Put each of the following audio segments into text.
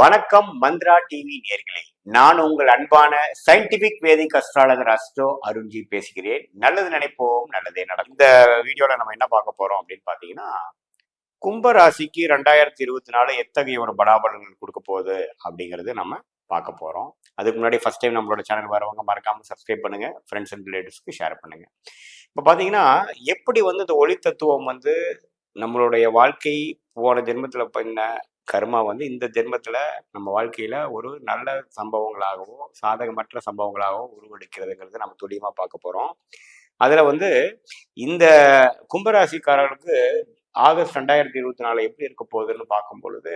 வணக்கம் மந்த்ரா டிவி நேர்களே. நான் உங்கள் அன்பான scientific Vedic astrologer astro Arunji பேசுகிறேன். நல்லது நினைப்போம் நல்லதே நடக்கும். இந்த வீடியோல நம்ம என்ன பார்க்க போறோம் அப்படின்னு பாத்தீங்கன்னா கும்பராசிக்கு ரெண்டாயிரத்தி இருபத்தி நாலு எத்தகைய ஒரு பலாபலன்கள் கொடுக்க போகுது அப்படிங்கிறது நம்ம பார்க்க போறோம். அதுக்கு முன்னாடி ஃபர்ஸ்ட் டைம் நம்மளோட சேனல் வரவங்க மறக்காம சப்ஸ்கிரைப் பண்ணுங்க. ஃப்ரெண்ட்ஸ் அண்ட் ரிலேட்டிவ்ஸ்க்கு ஷேர் பண்ணுங்க. இப்போ பாத்தீங்கன்னா எப்படி வந்து இந்த ஒளி தத்துவம் வந்து நம்மளுடைய வாழ்க்கை போன ஜென்மத்தில் பண்ண கர்மா வந்து இந்த ஜென்மத்துல நம்ம வாழ்க்கையில ஒரு நல்ல சம்பவங்களாகவும் சாதகமற்ற சம்பவங்களாகவும் உருவெடுக்கிறதுங்கிறது நம்ம துல்லியமா பார்க்க போறோம். அதுல வந்து இந்த கும்பராசிக்காரர்களுக்கு ஆகஸ்ட் ரெண்டாயிரத்தி இருபத்தி நாலு எப்படி இருக்க போகுதுன்னு பார்க்கும் பொழுது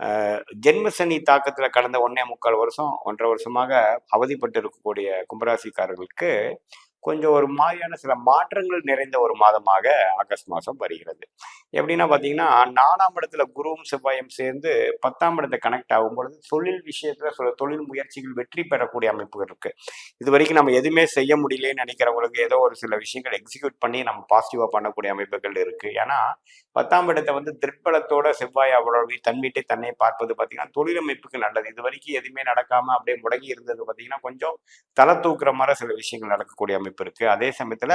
ஆஹ், தாக்கத்தில் தாக்கத்துல கடந்த ஒன்னே முக்கால் வருஷம் ஒன்றரை வருஷமாக அவதிப்பட்டு இருக்கக்கூடிய கும்பராசிக்காரர்களுக்கு கொஞ்சம் ஒரு மாதிரியான சில மாற்றங்கள் நிறைந்த ஒரு மாதமாக ஆகஸ்ட் மாதம் வருகிறது. எப்படின்னா பார்த்தீங்கன்னா நாலாம் இடத்துல குருவும் செவ்வாயும் சேர்ந்து பத்தாம் இடத்தை கனெக்ட் ஆகும் பொழுது தொழில் விஷயத்தில் சில தொழில் முயற்சிகள் வெற்றி பெறக்கூடிய அமைப்புகள் இருக்குது இது வரைக்கும் நம்ம எதுவுமே செய்ய முடியலன்னு நினைக்கிறவங்களுக்கு ஏதோ ஒரு சில விஷயங்கள் எக்ஸிக்யூட் பண்ணி நம்ம பாசிட்டிவாக பண்ணக்கூடிய அமைப்புகள் இருக்குது ஏன்னா பத்தாம் இடத்தை வந்து திருப்பலத்தோட செவ்வாய் அவரோட தன் வீட்டை தன்னை பார்ப்பது பார்த்தீங்கன்னா தொழில் அமைப்புக்கு நல்லது. இது வரைக்கும் எதுவுமே நடக்காமல் அப்படியே முடங்கி இருந்தது பார்த்தீங்கன்னா கொஞ்சம் தலை தூக்குற மாதிரி சில விஷயங்கள் நடக்கக்கூடிய அமைப்பு இருக்கு. அதே சமயத்துல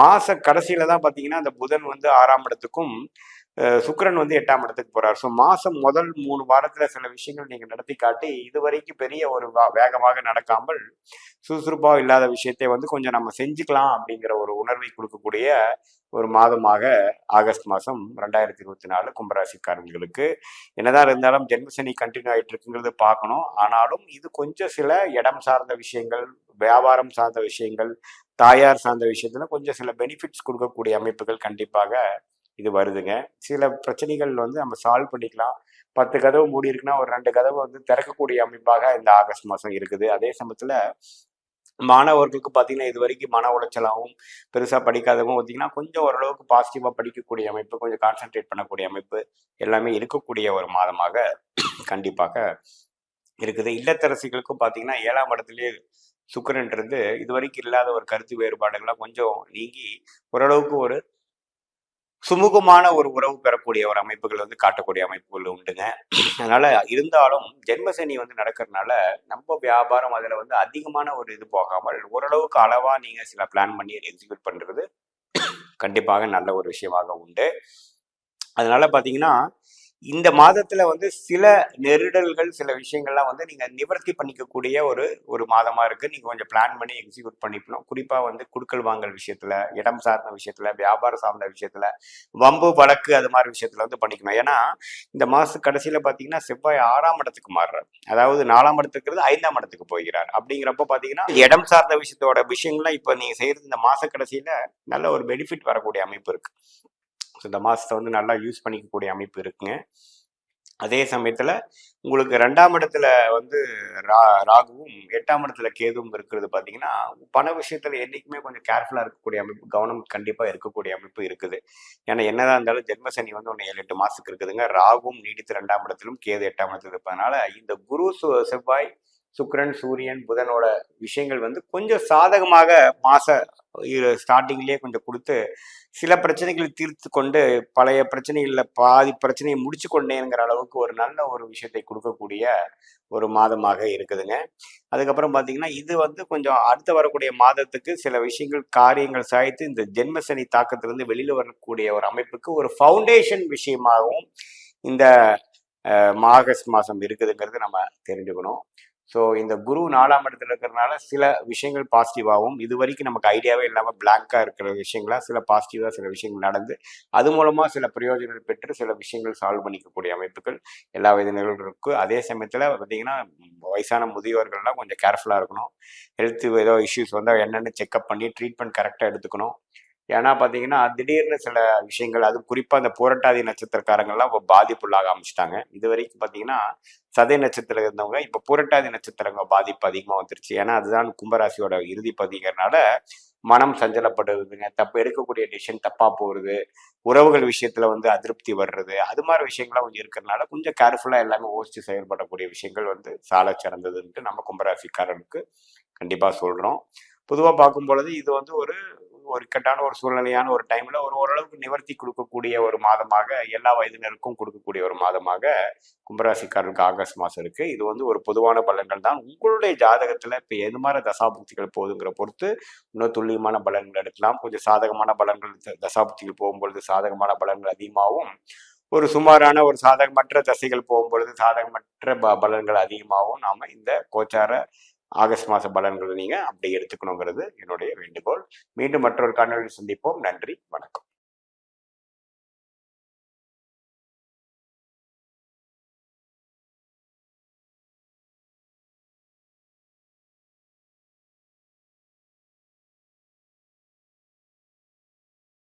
மாச கடைசியில தான் பாத்தீங்கன்னா அந்த புதன் வந்து ஆறாம் இடத்துக்கும் சுக்கரன் வந்து எட்டாம் இடத்துக்கு போறார். ஸோ மாசம் முதல் மூணு வாரத்துல சில விஷயங்கள் நீங்க நடத்தி காட்டி இது வரைக்கும் பெரிய ஒரு வேகமாக நடக்காமல் சுறுசுறுப்பாக இல்லாத விஷயத்தை வந்து கொஞ்சம் நம்ம செஞ்சுக்கலாம் அப்படிங்கிற ஒரு உணர்வை கொடுக்கக்கூடிய ஒரு மாதமாக ஆகஸ்ட் மாதம் ரெண்டாயிரத்தி இருபத்தி நாலு கும்பராசிக்காரர்களுக்கு. என்னதான் இருந்தாலும் ஜென்மசனி கண்டினியூ ஆயிட்டு இருக்குங்கிறது பார்க்கணும். ஆனாலும் இது கொஞ்சம் சில இடம் சார்ந்த விஷயங்கள் வியாபாரம் சார்ந்த விஷயங்கள் தாயார் சார்ந்த விஷயத்துல கொஞ்சம் சில பெனிஃபிட்ஸ் கொடுக்கக்கூடிய அமைப்புகள் கண்டிப்பாக இது வருதுங்க. சில பிரச்சனைகள் வந்து நம்ம சால்வ் பண்ணிக்கலாம். பத்து கதவு மூடி இருக்குன்னா ஒரு ரெண்டு கதவு வந்து திறக்கக்கூடிய அமைப்பாக இந்த ஆகஸ்ட் மாதம் இருக்குது. அதே சமயத்துல மாணவர்களுக்கு பார்த்தீங்கன்னா இது வரைக்கும் மன உளைச்சலாகவும் பெருசாக படிக்காதவும் பார்த்தீங்கன்னா கொஞ்சம் ஓரளவுக்கு பாசிட்டிவாக படிக்கக்கூடிய அமைப்பு கொஞ்சம் கான்சென்ட்ரேட் பண்ணக்கூடிய அமைப்பு எல்லாமே இருக்கக்கூடிய ஒரு மாதமாக கண்டிப்பாக இருக்குது. இல்லத்தரசிகளுக்கும் பார்த்தீங்கன்னா ஏழாம் இடத்துலேயே சுக்கரன்றது இது வரைக்கும் இல்லாத ஒரு கருத்து வேறுபாடுகள்லாம் கொஞ்சம் நீங்கி ஓரளவுக்கு ஒரு சுமூகமான ஒரு உறவு பெறக்கூடிய ஒரு அமைப்புகள் வந்து காட்டக்கூடிய அமைப்புகள் உண்டுங்க. அதனால இருந்தாலும் ஜென்மசனி வந்து நடக்கிறதுனால நம்ம வியாபாரம் அதுல வந்து அதிகமான ஒரு இது போகாமல் ஓரளவுக்கு அளவா நீங்க சில பிளான் பண்ணி எக்ஸிக்யூட் பண்றது கண்டிப்பாக நல்ல ஒரு விஷயமாக உண்டு. அதனால பாத்தீங்கன்னா இந்த மாதத்துல வந்து சில நெருடல்கள் சில விஷயங்கள்லாம் வந்து நீங்க நிவர்த்தி பண்ணிக்கக்கூடிய ஒரு ஒரு மாதமா இருக்கு. நீங்க கொஞ்சம் பிளான் பண்ணி எக்ஸிக்யூட் பண்ணிக்கணும். குறிப்பா வந்து குடுக்கல் வாங்கல் விஷயத்துல இடம் சார்ந்த விஷயத்துல வியாபாரம் சார்ந்த விஷயத்துல வம்பு வழக்கு அது மாதிரி விஷயத்துல வந்து பண்ணிக்கணும். ஏன்னா இந்த மாச கடைசியில பாத்தீங்கன்னா செவ்வாய் ஆறாம் இடத்துக்கு மாறுறார். அதாவது நாலாம் இடத்துக்கு ஐந்தாம் இடத்துக்கு போகிறார். அப்படிங்கிறப்ப பாத்தீங்கன்னா இடம் சார்ந்த விஷயத்தோட விஷயங்கள்லாம் இப்ப நீங்க செய்யறது இந்த மாச கடைசியில நல்ல ஒரு பெனிஃபிட் வரக்கூடிய அமைப்பு இருக்கு. ஸோ இந்த மாதத்தை வந்து நல்லா யூஸ் பண்ணிக்கக்கூடிய அமைப்பு இருக்குங்க. அதே சமயத்தில் உங்களுக்கு ரெண்டாம் இடத்துல வந்து ரா ராகுவும் எட்டாம் இடத்துல கேதுவும் இருக்கிறது பார்த்தீங்கன்னா பண விஷயத்தில் என்றைக்குமே கொஞ்சம் கேர்ஃபுல்லாக இருக்கக்கூடிய அமைப்பு கவனம் கண்டிப்பாக இருக்கக்கூடிய அமைப்பு இருக்குது. ஏன்னா என்னதான் இருந்தாலும் ஜென்மசனி வந்து ஒன்று ஏழு எட்டு மாதத்துக்கு இருக்குதுங்க. ராகுவும் நீடித்து ரெண்டாம் இடத்திலும் கேது எட்டாம் இடத்துல இருப்பதனால இந்த குரு செவ்வாய் சுக்கரன் சூரியன் புதனோட விஷயங்கள் வந்து கொஞ்சம் சாதகமாக மாச ஸ்டார்டிங்லேயே கொஞ்சம் கொடுத்து சில பிரச்சனைகளை தீர்த்து கொண்டு பழைய பிரச்சனைகளில் பாதி பிரச்சனையை முடிச்சு கொண்டேங்கிற அளவுக்கு ஒரு நல்ல ஒரு விஷயத்தை கொடுக்கக்கூடிய ஒரு மாதமாக இருக்குதுங்க. அதுக்கப்புறம் பார்த்தீங்கன்னா இது வந்து கொஞ்சம் அடுத்து வரக்கூடிய மாதத்துக்கு சில விஷயங்கள் காரியங்கள் சாய்த்து இந்த ஜென்மசனி தாக்கத்திலிருந்து வெளியில் வரக்கூடிய ஒரு அமைப்புக்கு ஒரு ஃபவுண்டேஷன் விஷயமாகவும் இந்த மாகஸ்ட் மாதம் இருக்குதுங்கிறது நம்ம தெரிஞ்சுக்கணும். ஸோ இந்த குரு நாலாம் இடத்துல இருக்கிறதுனால சில விஷயங்கள் பாசிட்டிவாகவும் இது வரைக்கும் நமக்கு ஐடியாவே இல்லாமல் பிளாங்காக இருக்கிற விஷயங்களா சில பாசிட்டிவாக சில விஷயங்கள் நடந்து அது மூலமாக சில பிரயோஜனங்கள் பெற்று சில விஷயங்கள் சால்வ் பண்ணிக்கக்கூடிய அமைப்புகள் எல்லா விதங்களும் இருக்குது அதே சமயத்தில் பார்த்தீங்கன்னா வயசான முதியோர்கள்லாம் கொஞ்சம் கேர்ஃபுல்லாக இருக்கணும். ஹெல்த் ஏதோ இஷ்யூஸ் வந்தால் என்னென்னு செக்அப் பண்ணி ட்ரீட்மெண்ட் கரெக்டாக எடுத்துக்கணும். ஏன்னா பார்த்தீங்கன்னா திடீர்னு சில விஷயங்கள் அது குறிப்பாக அந்த புரட்டாதி நட்சத்திரக்காரங்கள்லாம் இப்போ பாதிப்புள்ளாக ஆரம்பிச்சிட்டாங்க. இது வரைக்கும் பார்த்தீங்கன்னா சதய நட்சத்திரம் இருந்தவங்க இப்போ புரட்டாதி நட்சத்திரங்க பாதிப்பு அதிகமாக வந்துருச்சு. ஏன்னா அதுதான் கும்பராசியோட இறுதி பதிங்கிறனால மனம் சஞ்சலப்படுறதுங்க தப்பு எடுக்கக்கூடிய டிசிஷன் தப்பாக போகிறது உறவுகள் விஷயத்தில் வந்து அதிருப்தி வர்றது அது மாதிரி விஷயங்கள்லாம் கொஞ்சம் இருக்கிறதுனால கொஞ்சம் கேர்ஃபுல்லாக எல்லாமே யோசிச்சு செயல்படக்கூடிய விஷயங்கள் வந்து சாலை சிறந்ததுன்ட்டு நம்ம கும்பராசிக்காரனுக்கு கண்டிப்பாக சொல்கிறோம் பொதுவாக பார்க்கும் பொழுது இது வந்து ஒரு ஒரு இக்கட்டான ஒரு சூழ்நிலையான ஒரு டைம்ல ஒரு ஓரளவுக்கு நிவர்த்தி கொடுக்கக்கூடிய ஒரு மாதமாக எல்லா வயதினருக்கும் கொடுக்கக்கூடிய ஒரு மாதமாக கும்பராசிக்காரருக்கு ஆகஸ்ட் மாசம் இருக்கு. இது வந்து ஒரு பொதுவான பலன்கள் தான். உங்களுடைய ஜாதகத்துல இப்ப எது மாதிரி தசாபுக்திகள் போகுதுங்கிற பொறுத்து இன்னும் துல்லியமான பலன்கள் எடுக்கலாம். கொஞ்சம் சாதகமான பலன்கள் த- தசாபுக்திகள் போகும்பொழுது சாதகமான பலன்கள் அதிகமாகவும் ஒரு சுமாரான ஒரு சாதகமற்ற தசைகள் போகும்பொழுது சாதகமற்ற ப பலன்கள் அதிகமாகவும் நாம இந்த கோச்சார ஆகஸ்ட் மாத பலன்களை நீங்கள் அப்படி எடுத்துக்கணுங்கிறது என்னுடைய வேண்டுகோள். மீண்டும் மற்றொரு காணொலியில் சந்திப்போம். நன்றி. வணக்கம்.